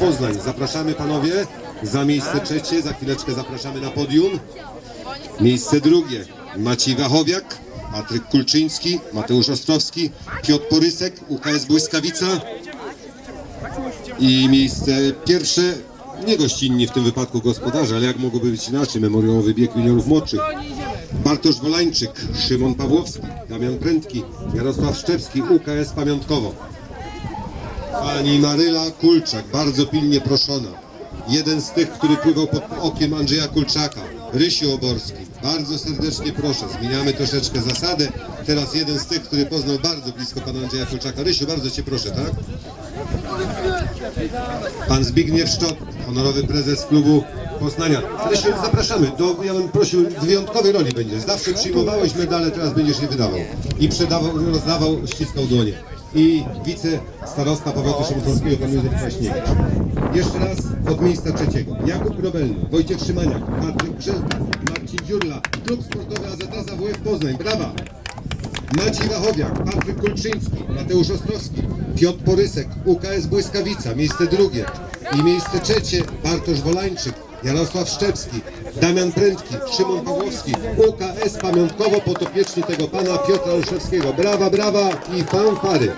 Poznań. Zapraszamy panowie za miejsce trzecie, za chwileczkę zapraszamy na podium. Miejsce drugie Maciej Wachowiak, Patryk Kulczyński, Mateusz Ostrowski, Piotr Porysek, UKS Błyskawica. I miejsce pierwsze, nie gościnni w tym wypadku gospodarze, ale jak mogłoby być inaczej, memoriałowy bieg juniorów młodszych. Bartosz Wolańczyk, Szymon Pawłowski, Damian Prędki, Jarosław Szczepski, UKS Pamiątkowo. Pani Maryla Kulczak, bardzo pilnie proszona. Jeden z tych, który pływał pod okiem Andrzeja Kulczaka, Rysiu Oborski. Bardzo serdecznie proszę, zmieniamy troszeczkę zasadę. Teraz jeden z tych, który poznał bardzo blisko pana Andrzeja Kulczaka. Rysiu, bardzo cię proszę, tak? Pan Zbigniew Szczot, honorowy prezes klubu Poznania. Rysiu, zapraszamy. Do, ja bym prosił, z wyjątkowej roli będziesz. Zawsze przyjmowałeś medale, teraz będziesz je wydawał. I przedawał, rozdawał, ściskał dłonie. I wicestarosta powiatu szymborskiego, pan Józef Kwaśniewicz. Jeszcze raz od miejsca trzeciego. Jakub Grobelny, Wojciech Szymaniak, Patryk Grzelka, Marcin Dziurla, Klub Sportowy AZS AWF Poznań. Brawa! Maciej Wachowiak, Patryk Kulczyński, Mateusz Ostrowski, Piotr Porysek, UKS Błyskawica, miejsce drugie. I miejsce trzecie Bartosz Wolańczyk, Jarosław Szczepski, Damian Prędki, Szymon Pawłowski, UKS pamiątkowo potopieczni tego pana Piotra Olszewskiego. Brawa, brawa i fanfary.